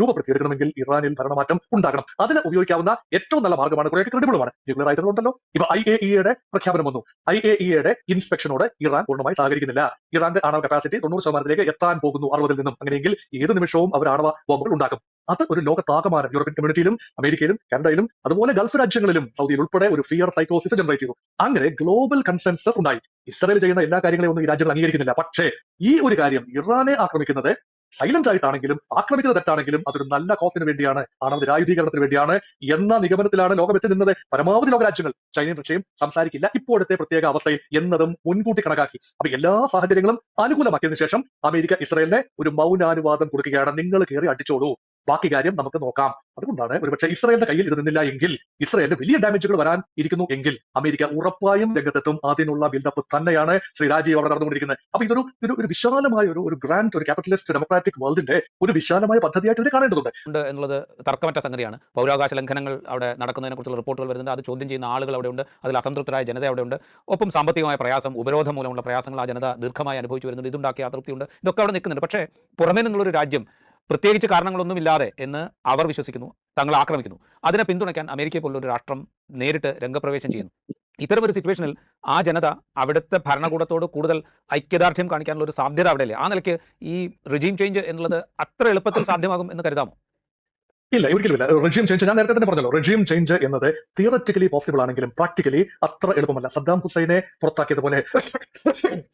രൂപപ്പെടുത്തിയെടുക്കണമെങ്കിൽ ഇറാനിൽ ഭരണമാറ്റം ഉണ്ടാകണം. അതിന് ഉപയോഗിക്കാവുന്ന ഏറ്റവും നല്ല മാർഗമാണ് കുറെ ക്രെഡിബിളുമാണ്. ന്യൂക്ലിയർ ആയുധങ്ങളുണ്ടല്ലോ ഇപ്പൊ ഐ എ ഇയുടെ പ്രഖ്യാപനം വന്നു. ഐ എ ഇയുടെ ഇൻസ്പെക്ഷനോട് ഇറാൻ പൂർണമായി സഹകരിക്കുന്നില്ല. ഇറാന്റെ ആണവ കപ്പാസിറ്റി തൊണ്ണൂറ് ശതമാനത്തിലേക്ക് എത്താൻ പോകുന്നു അറുപതിൽ നിന്നും. അങ്ങനെയെങ്കിൽ ഏത് നിമിഷവും അവർ ആണവ ബോംബുകൾ ഉണ്ടാക്കും. അത് ഒരു ലോകത്താകമാനം യൂറോപ്യൻ കമ്മ്യൂണിറ്റിയിലും അമേരിക്കയിലും കാനഡയിലും അതുപോലെ ഗൾഫ് രാജ്യങ്ങളിലും സൗദിയിൽ ഉൾപ്പെടെ ഒരു ഫിയർ സൈക്കോസിസ് ജനറേറ്റ് ചെയ്തു. അങ്ങനെ ഗ്ലോബൽ കൺസെൻസസ് ഉണ്ടായി. ഇസ്രയേൽ ചെയ്യുന്ന എല്ലാ കാര്യങ്ങളെയും ഒന്നും ഈ രാജ്യങ്ങൾ അംഗീകരിക്കുന്നില്ല. പക്ഷേ ഈ ഒരു കാര്യം ഇറാനെ ആക്രമിക്കുന്നത് സൈലന്റ് ആയിട്ടാണെങ്കിലും ആക്രമിക്കുന്ന തെറ്റാണെങ്കിലും അതൊരു നല്ല കോസിന് വേണ്ടിയാണ് ആണവ നിരായുധീകരണത്തിന് വേണ്ടിയാണ് എന്ന നിഗമനത്തിലാണ് ലോകം എത്തി നിന്നത്. പരമാവധി ലോകരാജ്യങ്ങൾ ചൈനയും റഷ്യയും സംസാരിക്കില്ല. ഇപ്പോഴത്തെ പ്രത്യേക അവസ്ഥയിൽ എന്നതും മുൻകൂട്ടി കണക്കാക്കി. അപ്പൊ എല്ലാ സാഹചര്യങ്ങളും അനുകൂലമാക്കിയതിനു ശേഷം അമേരിക്ക ഇസ്രയേലിനെ ഒരു മൗനാനുവാദം കൊടുക്കുകയാണ്. നിങ്ങൾ കയറി അടിച്ചോളൂ. ബാക്കി കാര്യം നമുക്ക് നോക്കാം. അതുകൊണ്ടാണ് ഒരുപക്ഷെ ഇസ്രായേലിന്റെ കയ്യിൽ ഇത് നിന്നില്ല എങ്കിൽ ഇസ്രായേലിന് വലിയ ഡാമേജുകൾ വരാൻ ഇരിക്കുന്നു എങ്കിൽ അമേരിക്ക ഉറപ്പായും രംഗത്തെത്തും. അതിനുള്ള ബിൽഡപ്പ് തന്നെയാണ് ശ്രീ രാജീവ് അവിടെ നടന്നുകൊണ്ടിരിക്കുന്നത്. അപ്പൊ ഇതൊരു ഒരു ഒരു വിശാലമായ ഒരു ഒരു ഗ്രാൻഡ് ഒരു ക്യാപിറ്റലിസ്റ്റ് ഡെമോക്രാറ്റിക് വേൾഡിന്റെ ഒരു വിശാലമായ പദ്ധതിയായിട്ട് ഇതിനെ കാണേണ്ടതുണ്ട്. എന്നുള്ളത് തർക്കമറ്റ സംഗതിയാണ്. പൗരാവകാശ ലംഘനങ്ങൾ അവിടെ നടക്കുന്നതിനെ കുറിച്ചുള്ള റിപ്പോർട്ടുകൾ വരുന്നുണ്ട്. അത് ചോദ്യം ചെയ്യുന്ന ആളുകൾ അവിടെയുണ്ട് അതിൽ അസംതൃപ്തരായ ജനത അവിടെയുണ്ട് ഒപ്പം സാമ്പത്തികമായ പ്രയാസം ഉപരോധം മൂലമുള്ള പ്രയാസങ്ങൾ ആ ജനത ദീർഘമായി അനുഭവിച്ചു വരുന്നുണ്ട്. ഇതുണ്ടാക്കിയ അതൃപ്തിയുണ്ട്. ഇതൊക്കെ അവിടെ നിൽക്കുന്നുണ്ട്. പക്ഷേ പുറമേ നിന്നുള്ളൊരു രാജ്യം പ്രത്യേകിച്ച് കാരണങ്ങളൊന്നുമില്ലാതെ എന്ന് അവർ വിശ്വസിക്കുന്നു തങ്ങൾ ആക്രമിക്കുന്നു. അതിനെ പിന്തുണയ്ക്കാൻ അമേരിക്ക പോലുള്ള ഒരു രാഷ്ട്രം നേരിട്ട് രംഗപ്രവേശം ചെയ്യുന്നു. ഇത്തരം ഒരു സിറ്റുവേഷനിൽ ആ ജനത അവിടുത്തെ ഭരണകൂടത്തോട് കൂടുതൽ ഐക്യദാർഢ്യം കാണിക്കാനുള്ള ഒരു സാധ്യത അവിടെയല്ലേ? ആ നിലയ്ക്ക് ഈ റിജീം ചേഞ്ച് എന്നുള്ളത് അത്ര എളുപ്പത്തിൽ സാധ്യമാകും എന്ന് കരുതാമോ? ഇല്ല ഒരിക്കലുമില്ല റെജീം ചേഞ്ച് ഞാൻ നേരത്തെ തന്നെ പറഞ്ഞല്ലോ. റെജീം ചേഞ്ച് എന്നത് തിയററ്റിക്കലി പോസിബിൾ ആണെങ്കിലും പ്രാക്ടിക്കലി അത്ര എളുപ്പമല്ല. സദ്ദാം ഹുസൈനെ പുറത്താക്കിയതുപോലെ.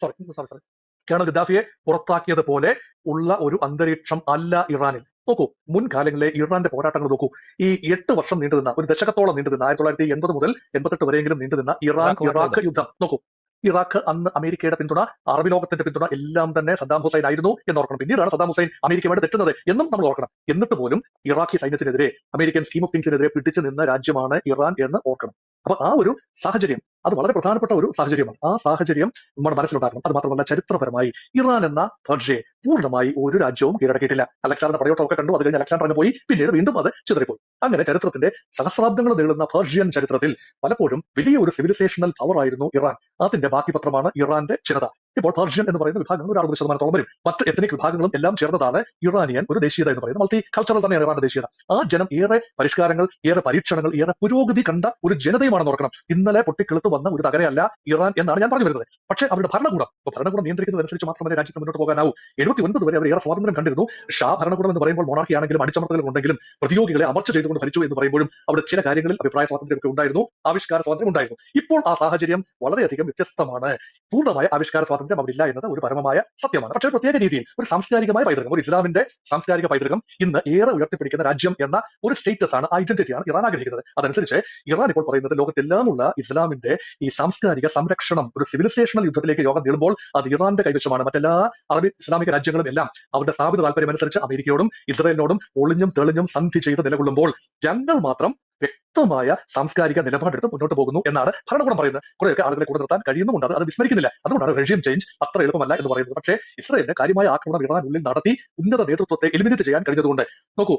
സോറി സോറി സോറി കേണൽ ഗദ്ദാഫിയെ പുറത്താക്കിയതുപോലെ ഉള്ള ഒരു അന്തരീക്ഷം അല്ല ഇറാനിൽ. നോക്കൂ മുൻകാലങ്ങളിലെ ഇറാന്റെ പോരാട്ടങ്ങൾ നോക്കൂ. ഈ എട്ട് വർഷം നീണ്ടുനിന്ന ഒരു ദശകത്തോളം നീണ്ടുനിന്ന ആയിരത്തി തൊള്ളായിരത്തി എൺപത് മുതൽ എൺപത്തെട്ട് വരെയെങ്കിലും നീണ്ടുനിന്ന ഇറാൻ ഇറാഖ് ഇറാഖ് യുദ്ധം. നോക്കൂ ഇറാഖ് അന്ന് അമേരിക്കയുടെ പിന്തുണ അറബി ലോകത്തിന്റെ പിന്തുണ എല്ലാം തന്നെ സദ്ദാം ഹുസൈൻ ആയിരുന്നു എന്ന് ഓർക്കണം. പിന്നീടാണ് സദ്ദാം ഹുസൈൻ അമേരിക്കയുമായിട്ട് തെറ്റുന്നത് എന്നും നമ്മൾ ഓർക്കണം. എന്നിട്ട് പോലും ഇറാഖി സൈന്യത്തിനെതിരെ അമേരിക്കൻ സ്കീം ഓഫ് തിങ്സിനെതിരെ പിടിച്ചു നിന്ന രാജ്യമാണ് ഇറാൻ എന്ന് ഓർക്കണം. അപ്പൊ ആ ഒരു സാഹചര്യം അത് വളരെ പ്രധാനപ്പെട്ട ഒരു സാഹചര്യമാണ്. ആ സാഹചര്യം നമ്മുടെ മനസ്സിലുണ്ടാക്കണം അത് മാത്രമല്ല ചരിത്രപരമായി ഇറാൻ എന്ന പക്ഷേ പൂർണമായി ഒരു രാജ്യവും കീഴടക്കിയിട്ടില്ല. അലക്സാണ്ടർ പടയോട്ടമൊക്കെ കണ്ടു അത് കഴിഞ്ഞ് അലക്സാണ്ടർ പോയി പിന്നീട് വീണ്ടും അത് ചിതറിപ്പോയി. അങ്ങനെ ചരിത്രത്തിന്റെ സഹസ്രാബ്ദങ്ങൾ നീളുന്ന പേർഷ്യൻ ചരിത്രത്തിൽ പലപ്പോഴും വലിയ ഒരു സിവിലൈസേഷണൽ പവർ ആയിരുന്നു ഇറാൻ. അതിന്റെ ബാക്കി പത്രമാണ് ഇറാന്റെ ജനത. ഇപ്പോൾ പേർഷ്യൻ എന്ന് പറയുന്ന വിഭാഗങ്ങൾ ഒരു അറുപത് ശതമാനത്തോളം വരും. മറ്റ് എത്നിക് വിഭാഗങ്ങളും എല്ലാം ചേർന്നതാണ് ഇറാനിയൻ ഒരു ദേശീയത എന്ന് പറയുന്നത്. മൾട്ടി കൾച്ചറൽ തന്നെയാണ് ഇറാന്റെ ദേശീയത. ആ ജനം ഏറെ പരിഷ്കാരങ്ങൾ ഏറെ പരീക്ഷണങ്ങൾ ഏറെ പുരോഗതി കണ്ട ഒരു ജനതയുമാണെന്ന് ഓർക്കണം. ഇന്നലെ പൊട്ടിക്കിളുത്ത് വന്ന ഒരു തകരയല്ല ഇറാൻ എന്നാണ് ഞാൻ പറഞ്ഞു വരുന്നത്. പക്ഷേ അവരുടെ ഭരണകൂടം ഭരണകൂടം നിയന്ത്രിക്കുന്നതനുസരിച്ച് മാത്രമേ രാജ്യത്ത് മുന്നോട്ട് പോകാനാവൂ. എഴുപത്തി ഒൻപത് വരെ അവർ ഏറെ സ്വാതന്ത്ര്യം കണ്ടിരുന്നു. ഷാ ഭരണകൂടം എന്ന് പറയുമ്പോൾ മോണാർക്കി ആണെങ്കിലും അടിച്ചമർത്തലുകൾ ഉണ്ടെങ്കിലും പ്രതിയോഗികളെ അമർച്ച ചെയ്തുകൊണ്ട് ഭരിച്ചു എന്ന് പറയുമ്പോഴും അവിടെ ചില കാര്യങ്ങളിൽ അഭിപ്രായ സ്വാതന്ത്ര്യമൊക്കെ ഉണ്ടായിരുന്നു. ആവിഷ്കാര സ്വാതന്ത്ര്യം ഉണ്ടായിരുന്നു. ഇപ്പോൾ ആ സാഹചര്യം വളരെയധികം വ്യത്യസ്തമാണ്. പൂർണമായ ആവിഷ്കാര സ്വാതന്ത്ര്യം അവിടെ ഇല്ല എന്നത് ഒരു പരമമായ സത്യമാണ്. പക്ഷേ ഒരു പ്രത്യേക രീതിയിൽ ഒരു സാംസ്കാരികമായ പൈതൃകം ഒരു ഇസ്ലാമിന്റെ സാംസ്കാരിക പൈതൃകം ഇന്ന് ഏറെ ഉയർത്തിപ്പിടിക്കുന്ന രാജ്യം എന്ന ഒരു സ്റ്റേറ്റസ് ആണ് ഐഡന്റിറ്റിയാണ് ഇറാൻ ആഗ്രഹിക്കുന്നത്. അതനുസരിച്ച് ഇറാൻ ഇപ്പോൾ പറയുന്നത് ലോകത്തെല്ലാമുള്ള ഇസ്ലാമിന്റെ ഈ സാംസ്കാരിക സംരക്ഷണം ഒരു സിവിലൈസേഷണൽ യുദ്ധത്തിലേക്ക് യോഗം നീളുമ്പോൾ അത് ഇറാന്റെ കൈവശമാണ്. മറ്റെല്ലാ അറബി ഇസ്ലാമിക രാജ്യങ്ങളും എല്ലാം അവരുടെ സ്ഥാപിത താല്പര്യം അനുസരിച്ച് അമേരിക്കയോടും ഇസ്രായേലിനോടും ഒളിഞ്ഞും തെളിഞ്ഞും സന്ധി ചെയ്ത് നിലകൊള്ളുമ്പോൾ ഞങ്ങൾ മാത്രം വ്യക്തമായ സാംസ്കാരിക നിലപാടെടുത്ത് മുന്നോട്ട് പോകുന്നു എന്നാണ് ഭരണകൂടം പറയുന്നത്. കുറെയൊക്കെ ആളുകളെ കൂടെ നിർത്താൻ കഴിയുന്നുണ്ട് അത് വിസ്മരിക്കുന്നില്ല. അതുകൊണ്ടാണ് റെഷ്യം ചേഞ്ച് അത്ര എളുപ്പമല്ല എന്ന് പറയുന്നത്. പക്ഷേ ഇസ്രയേലിന് കാര്യമായ ആക്രമണം ഇറാനുള്ളിൽ നടത്തി ഉന്നത നേതൃത്വത്തെ എലിമിനേറ്റ് ചെയ്യാൻ കഴിഞ്ഞതുകൊണ്ട് നോക്കൂ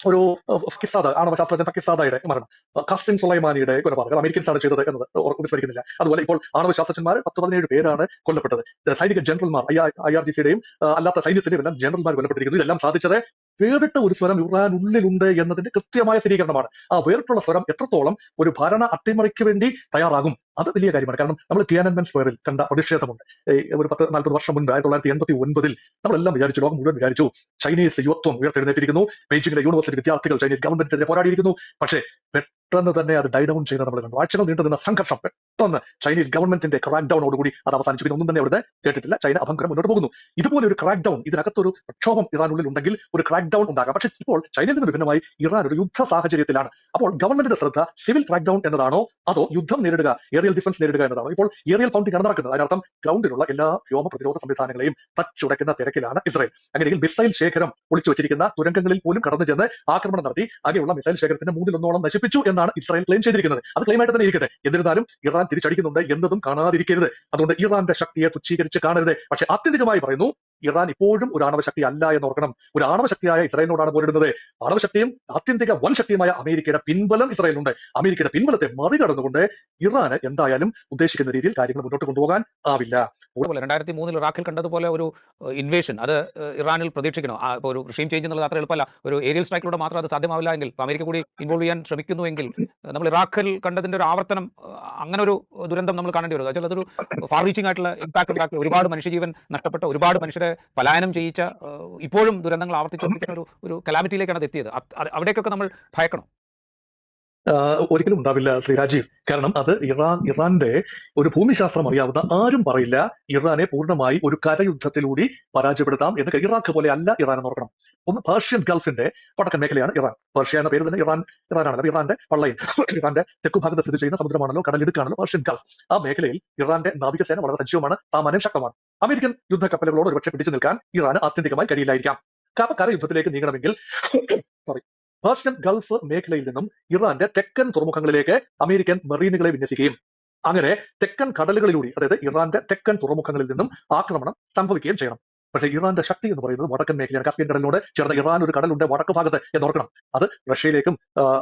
ഒരു ഫക്കിസാദ ആണവ ശാസ്ത്രജ്ഞൻ ഫക്കിസാദയുടെ മരണം ഖാസിം സുലൈമാനിയുടെ കൊലപാതകം അമേരിക്കൻസാണ് ചെയ്തത് എന്നത് വിസ്മരിക്കുന്നില്ല. അതുപോലെ ഇപ്പോൾ ആണവ ശാസ്ത്രജ്ഞന്മാർ പത്ത് പതിനേഴ് പേരാണ് കൊല്ലപ്പെട്ടത്. സൈനിക ജനറൽമാർ ഐ ആർ ജി സിയുടെയും അല്ലാത്ത സൈന്യത്തിന്റെയും എല്ലാം ജനറൽമാർ കൊല്ലപ്പെട്ടിരിക്കുന്നു. ഇതെല്ലാം സാധിച്ചത് വേറിട്ട ഒരു സ്വരം ഇറാനുള്ളിലുണ്ട് എന്നതിന്റെ കൃത്യമായ സ്ഥിരീകരണമാണ്. ആ വേറിട്ടുള്ള സ്വരം എത്രത്തോളം ഒരു ഭരണ അട്ടിമറിക്ക് വേണ്ടി തയ്യാറാകും? അത് വലിയ കാര്യമാണ്. കാരണം നമ്മൾ തിയാനൻമെൻ സ്ക്വയറിൽ കണ്ട പ്രതിഷേധമുണ്ട്. ഒരു പത്ത് നാൽപ്പത് വർഷം മുൻപ് ആയിരത്തി തൊള്ളായിരത്തി എൺപത്തി ഒൻപതിൽ നമ്മളെല്ലാം വിചാരിച്ചു ലോകം മുഴുവൻ വിചാരിച്ചു ചൈനീസ് യുവത്വം ഉയർത്തെഴുന്നേറ്റിരിക്കുന്നു. ബെയ്ജിംഗിലെ യൂണിവേഴ്സിറ്റി വിദ്യാർത്ഥികൾ ചൈനീസ് ഗവൺമെന്റിനെതിരെ പോരാടിയിരിക്കുന്നു. പക്ഷേ പെട്ടെന്ന് തന്നെ അത് ഡൈഡൌൺ ചെയ്യുന്നത് നമ്മൾ കണ്ടു. ആഴ്ചകൾ നീണ്ടു നിന്ന സംഘർഷം പെട്ടെന്ന് ചൈനീസ് ഗവൺമെന്റിന്റെ ക്രാക്ക് ഡൗണോടുകൂടി അത് അവസാനിച്ചു. പിന്നെ ഒന്നും തന്നെ അവിടെ കേട്ടിട്ടില്ല. ചൈന അഭംഗരം മുന്നോട്ട് പോകുന്നു. ഇതുപോലെ ഒരു ക്രാക്ക് ഡൗൺ ഇതിനകത്തൊരു പ്രക്ഷോഭം ഇറാനുള്ളിൽ ഉണ്ടെങ്കിൽ ഒരു ക്രാക്ക് ഡൗൺ ഉണ്ടാകാം. പക്ഷേ ഇപ്പോൾ ചൈനയിൽ നിന്ന് വിഭിന്നമായി ഇറാൻ ഒരു യുദ്ധ സാഹചര്യത്തിലാണ് അപ്പോൾ ഗവൺമെന്റിന്റെ ശ്രദ്ധ സിവിൽ ക്രാക്ക് ഡൗൺ എന്നതാണോ? അതോ യുദ്ധം നേരിടുക ഏറിയൽ ഡിഫൻസ് നേരിടുക എന്നതാണ്. ഇപ്പോൾ ഏറിയൽ പൗണ്ടിംഗ് ആണ് നടക്കുന്നത്. അതിനർത്ഥം ഗ്രൗണ്ടിലുള്ള എല്ലാ വ്യോമ പ്രതിരോധ സംവിധാനങ്ങളെയും തച്ചുടയ്ക്കുന്ന തിരക്കിലാണ് ഇസ്രായേൽ. അങ്ങനെയെങ്കിൽ മിസൈൽ ശേഖരം ഒളിച്ചു വെച്ചിരിക്കുന്ന തുരങ്കങ്ങളിൽ പോലും കടന്നു ചെന്ന് ആക്രമണം നടത്തി ആകെയുള്ള മിസൈൽ ശേഖരത്തിന്റെ മൂന്നിലൊന്നോളം നശിപ്പിച്ചു എന്നാണ് ഇസ്രായേൽ ക്ലെയിം ചെയ്തിരിക്കുന്നത്. അത് ക്ലെയിം ആയിട്ട് തന്നെ ഇരിക്കട്ടെ. എന്നിരുന്നാലും ഇറാൻ തിരിച്ചടിക്കുന്നുണ്ട് എന്നതും കാണാതിരിക്കരുത്. അതുകൊണ്ട് ഇറാന്റെ ശക്തിയെ തുച്ഛീകരിച്ച് കാണരുത്. പക്ഷേ ആത്യന്തികമായി പറയുന്നു ഇറാൻ ഇപ്പോഴും ഒരു ആണവശക്തി അല്ല എന്ന് ഓർക്കണം ഒരു ആണവശക്തിയായ ഇസ്രായേലിനോടാണ് പോരിടുന്നത്. ആണവശക്തിയും ആത്യന്തിക വൻ ശക്തിയുമായ അമേരിക്കയുടെ പിൻബലം ഇസ്രായേലിനുണ്ട്. അമേരിക്കയുടെ പിൻബലത്തെ മറികടന്നുകൊണ്ട് ഇറാന് എന്തായാലും ഉദ്ദേശിക്കുന്ന രീതിയിൽ കാര്യങ്ങൾ മുന്നോട്ട് കൊണ്ടുപോകാൻ ആവില്ല. രണ്ടായിരത്തി മൂന്നിൽ ഇറാഖിൽ കണ്ടതുപോലെ ഒരു ഇൻവേഷൻ അത് ഇറാനിൽ പ്രതീക്ഷിക്കണം. ഒരു റിഷീം ചേഞ്ച് എന്നുള്ളത് അത്ര എളുപ്പമല്ല. ഒരു ഏരിയൽ സ്ട്രൈക്കിലൂടെ മാത്രം അത് സാധ്യമാവില്ല എങ്കിൽ അമേരിക്ക കൂടി ഇൻവോൾവ് ചെയ്യാൻ ശ്രമിക്കുന്നുവെങ്കിൽ നമ്മൾ ഇറാഖിൽ കണ്ടതിന്റെ ഒരു ആവർത്തനം അങ്ങനെ ഒരു ദുരന്തം നമ്മൾ കാണേണ്ടി വരും. അതൊരു ഫാർ റീച്ചിങ് ആയിട്ടുള്ള ഇമ്പാക്ട് ഉണ്ടാക്കി. ഒരുപാട് മനുഷ്യജീവൻ നഷ്ടപ്പെട്ട ഒരുപാട് മനുഷ്യരെ പലായനം ചെയ്യിച്ച ഇപ്പോഴും ദുരന്തങ്ങൾ ആവർത്തിച്ചു ഒരു ഒരു കലാമിറ്റിയിലേക്കാണ് അത് എത്തിയത്. അവിടേക്കൊക്കെ നമ്മൾ ഭയക്കണം. ഒരിക്കലും ഉണ്ടാവില്ല ശ്രീ രാജീവ്. കാരണം അത് ഇറാൻ ഇറാന്റെ ഒരു ഭൂമിശാസ്ത്രം അറിയാവുന്ന ആരും പറയില്ല. ഇറാനെ പൂർണമായി ഒരു കരയുദ്ധത്തിലൂടി പരാജയപ്പെടുത്താം എന്ന് ഇറാഖ് പോലെ അല്ല ഇറാൻ എന്ന് ഓർക്കണം. ഒന്ന് പേർഷ്യൻ ഗൾഫിന്റെ വടക്കൻ മേഖലയാണ് ഇറാൻ. പേർഷ്യ എന്ന പേര് തന്നെ ഇറാൻ ഇറാനാണല്ലോ ഇറാന്റെ പള്ളയിൽ ഇറാന്റെ തെക്കുഭാഗത്ത് സ്ഥിതി ചെയ്യുന്ന സമുദ്രമാണല്ലോ കടലിടുക്കാണല്ലോ പേർഷ്യൻ ഗൾഫ് ആ മേഖലയിൽ ഇറാന്റെ നാവികസേന വളരെ സജീവമാണ് സാമാന്യം ശക്തമാണ്. അമേരിക്കൻ യുദ്ധക്കപ്പലുകളോട് ഒരുപക്ഷെ പിടിച്ചു നിൽക്കാൻ ഇറാന് ആത്യന്തികമായി കഴിയില്ലായിരിക്കാം. കരയുദ്ധത്തിലേക്ക് നീങ്ങണമെങ്കിൽ സോറി പേർഷ്യൻ ഗൾഫ് മേഖലയിൽ നിന്നും ഇറാന്റെ തെക്കൻ തുറമുഖങ്ങളിലേക്ക് അമേരിക്കൻ മെറീനുകളെ വിന്യസിക്കുകയും. അങ്ങനെ തെക്കൻ കടലുകളിലൂടെ അതായത് ഇറാന്റെ തെക്കൻ തുറമുഖങ്ങളിൽ നിന്നും ആക്രമണം സംഭവിക്കുകയും ചെയ്യണം. പക്ഷേ ഇറാന്റെ ശക്തി എന്ന് പറയുന്നത് വടക്കൻ മേഖലയാണ്. കാസ്പിയൻ കടലിനോട് ചേർന്ന ഇറാൻ ഒരു കടലുണ്ട് വടക്ക് ഭാഗത്ത് എന്ന് ഓർക്കണം. അത് റഷ്യയിലേക്കും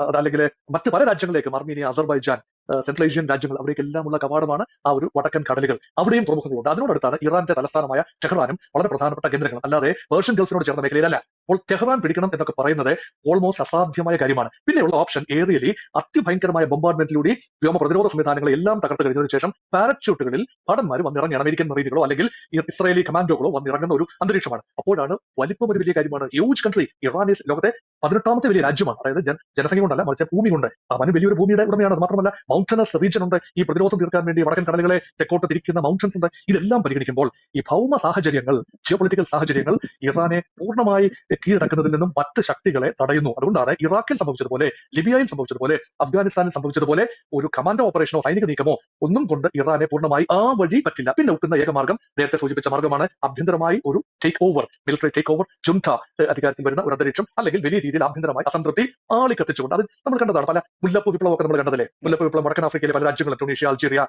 അതല്ലെങ്കിൽ മറ്റ് പല രാജ്യങ്ങളിലേക്കും അർമീനിയ അസർബൈജാൻ സെൻട്രൽ ഏഷ്യൻ രാജ്യങ്ങൾ അവിടേക്കെല്ലാം ഉള്ള കവാടമാണ് ആ ഒരു വടക്കൻ കടലുകൾ. അവിടെയും പ്രമുഖങ്ങളുണ്ട് അതിനോടടുത്താണ് ഇറാന്റെ തലസ്ഥാനമായ ടെഹ്റാനും വളരെ പ്രധാനപ്പെട്ട കേന്ദ്രങ്ങൾ അല്ലാതെ പേർഷ്യൻ ഗൾഫിനോട് ചേർന്ന മേഖലയിലല്ല. അപ്പോൾ ടെഹ്റാൻ പിടിക്കണം എന്നൊക്കെ പറയുന്നത് ഓൾമോസ്റ്റ് അസാധ്യമായ കാര്യമാണ്. പിന്നെയുള്ള ഓപ്ഷൻ ഏറിയലി അതിഭയങ്കരമായ ബോംബാർമെന്റിലൂടെ വ്യോമ പ്രതിരോധ സംവിധാനങ്ങൾ എല്ലാം തകർത്ത് കഴിഞ്ഞതിന് ശേഷം പാരച്യൂട്ടുകളിൽ ഭടന്മാർ വന്നിറങ്ങി അമേരിക്കൻ മറീനുകളോ അല്ലെങ്കിൽ ഇസ്രായേലി കമാൻഡോകളോ വന്നിറങ്ങുന്ന ഒരു അന്തരീക്ഷമാണ്. അപ്പോഴാണ് വലിപ്പം ഒരു വലിയ കാര്യമാണ്. ഹ്യൂജ് കൺട്രി ഇറാൻ ലോകത്തെ പതിനെട്ടാമത്തെ വലിയ രാജ്യമാണ്. അതായത് ജന- ജനസംഖ്യ കൊണ്ടല്ല മറിച്ച് ഭൂമി കൊണ്ട് അവന് വലിയൊരു ഭൂമിയുടെ ഉടമയാണ്. മാത്രമല്ല മൗണ്ടനസ് റീജിയൻ ഉണ്ട്. ഈ പ്രതിരോധം തീർക്കാൻ വേണ്ടി വടക്കൻ കടലുകളെ തെക്കോട്ട് തിരിക്കുന്ന മൗണ്ടൻസ് ഉണ്ട്. ഇതെല്ലാം പരിഗണിക്കുമ്പോൾ ഈ ഭൗമ സാഹചര്യങ്ങൾ ജിയോപൊളിറ്റിക്കൽ സാഹചര്യങ്ങൾ ഇറാനെ പൂർണമായി കീഴടക്കുന്നതിൽ നിന്നും മറ്റ് ശക്തികളെ തടയുന്നു. അതുകൊണ്ടാണ് ഇറാഖിൽ സംഭവിച്ചതുപോലെ ലിബിയയിൽ സംഭവിച്ചതുപോലെ അഫ്ഗാനിസ്ഥാനിൽ സംഭവിച്ചതുപോലെ ഒരു കമാൻഡോ ഓപ്പറേഷനോ സൈനിക നീക്കമോ ഒന്നും കൊണ്ട് ഇറാനെ പൂർണമായി ആ വഴി പറ്റില്ല. പിന്നെ ഒട്ടുന്ന ഏക മാർഗം നേരത്തെ സൂചിപ്പിച്ച മാർഗമാണ് ആഭ്യന്തരമായി ഒരു take over military take over ജുംഠ അധികാരത്തിൽ വരുന്ന ഒരു അന്തരീക്ഷം അല്ലെങ്കിൽ വലിയ രീതിയിൽ ആഭ്യന്തരമായി അസംതൃപ്തി ആളിക്കത്തിച്ചുകൊണ്ട്. അത് നമ്മൾ കണ്ടതാണ്. പല മുല്ലപ്പ് വിപ്ലവമൊക്കെ നമ്മൾ കണ്ടതല്ലേ? മുല്ലപ്പ് വിപ്ലവം കേരളം വടക്കൻ ആഫ്രിക്കയിലെ പല രാജ്യങ്ങളും ടുണീഷ്യ അൾജീരിയ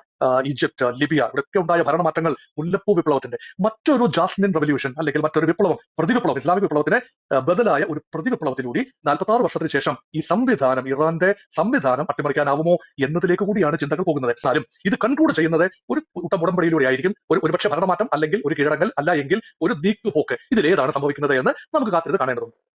ഈജിപ്ത് ലിബിയ ഇവിടെയൊക്കെ ഉണ്ടായ ഭരണമാറ്റങ്ങൾ മുല്ലപ്പൂ വിപ്ലവത്തിന്റെ മറ്റൊരു ജാസ്മിൻ റവല്യൂഷൻ അല്ലെങ്കിൽ മറ്റൊരു വിപ്ലവം പ്രതിവിപ്ലവം ഇസ്ലാമിക് വിപ്ലവത്തിന് ബദലായ ഒരു പ്രതിവിപ്ലവത്തിലൂടി നാൽപ്പത്തി ആറ് വർഷത്തിന് ശേഷം ഈ സംവിധാനം ഇറാന്റെ സംവിധാനം അട്ടിമറിക്കാനാവുമോ എന്നതിലേക്ക് കൂടിയാണ് ചിന്തകൾ പോകുന്നത്. എന്നാലും ഇത് കൺക്ലൂഡ് ചെയ്യുന്നത് ഒരു കൂട്ടം ഉടമ്പടിയിലൂടെ ആയിരിക്കും. ഒരു ഒരുപക്ഷെ ഭരണമാറ്റം അല്ലെങ്കിൽ ഒരു കീഴടങ്ങൽ അല്ല എങ്കിൽ ഒരു നീക്കുപോക്ക് ഇതിലേതാണ് സംഭവിക്കുന്നത് എന്ന് നമുക്ക് കാത്തിരുന്ന് കാണേണ്ടതുണ്ട്.